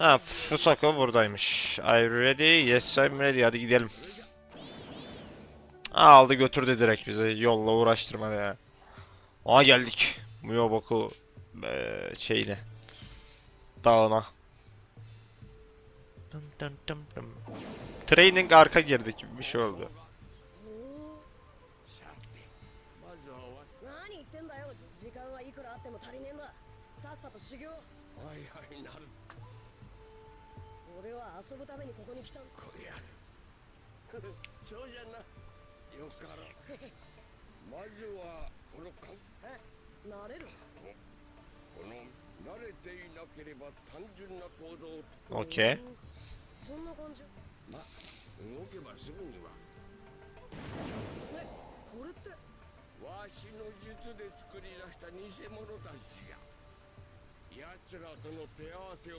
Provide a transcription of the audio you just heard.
Ha Fusako buradaymış. I ready? Yes I'm ready. Hadi gidelim. Aa, aldı götürdü direkt bizi. Yolla uğraştırmadı ya. Aa geldik. Muyoboku eee şeyle. Dağına. Dın dın dın dın. Training arka girdik gibi bir şey oldu. 遊ぶためにここに来た。んだこやそうじゃな。よかろう。まずはこのかんえ？なれる？この慣れていなければ単純な行動。Okey. うん。そんな感じ？ま動けばすぐには。ねこれって？わしの術で作り出した偽物たちや。奴らとの手合わせを